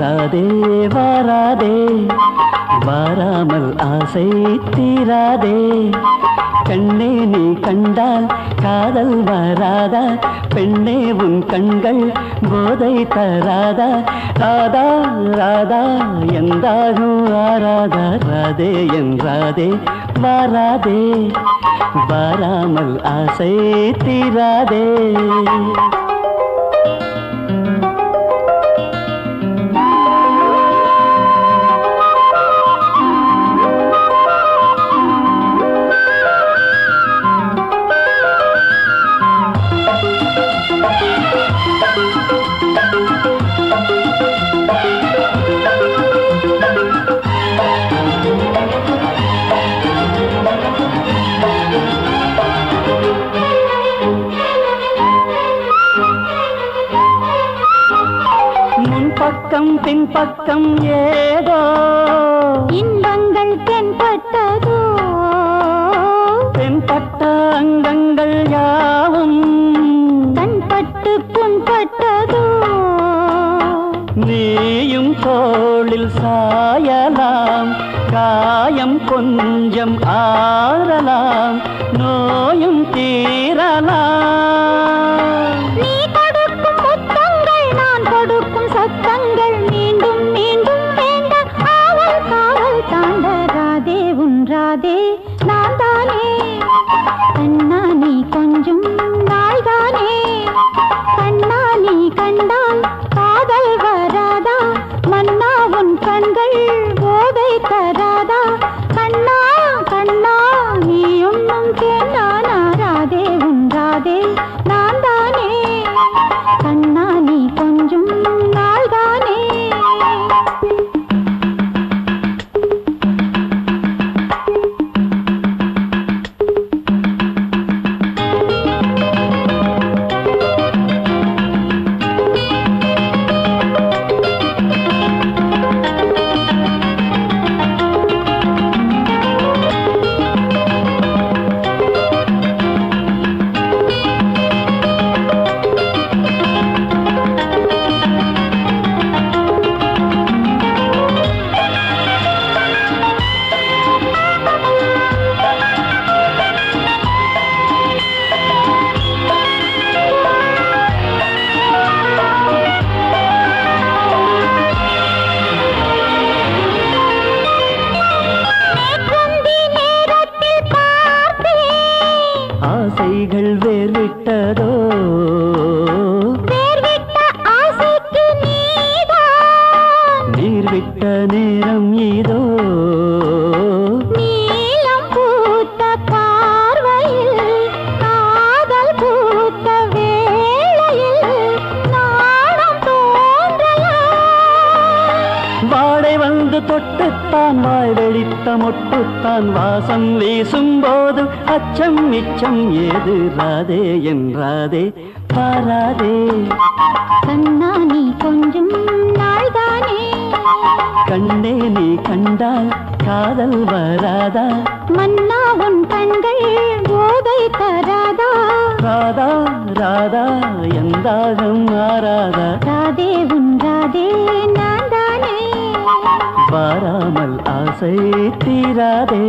வராதே வராதே. வாராமல் ஆசை தீராதே. கண்ணே நீ கண்டால் காதல் வராதா? பெண்ணே உன் கண்கள் போதை தராதா? ராதா ராதா எந்தாகும் ஆராதா? ராதே என்றாதே வாராதே. வாராமல் ஆசை தீராதே. முன்பக்கம் பின்பக்கம் ஏதோ இன்பங்கள் தென்பட்டதோ? தென்பட்ட அங்கங்கள் யாவும் கண்பட்டு புண்பட்டதோ? நீயும் தோளில் சாயலாம் காயம் கொஞ்சம் ஆறலாம் நோயும் தீரலாம் கொடுக்கும் சத்தங்கள் ஆசைகள் வேர்விட்டதோ தொட்டுத்தான் வாய் வெடித்த மொட்டுத்தான் வாசம் வீசும் போது அச்சம் நிச்சம் ஏது ராதே என்றாதே பாராதே. கண்ணா நீ கொஞ்சம் நாள்தானே. கண்ணே நீ கண்டால் காதல் வராதா? மன்னா உன் கண்கள் போதை தராதா? ராதா ராதா எந்தாகம் மாறாதா? ராதே வாராமல் ஆசை தீராதே.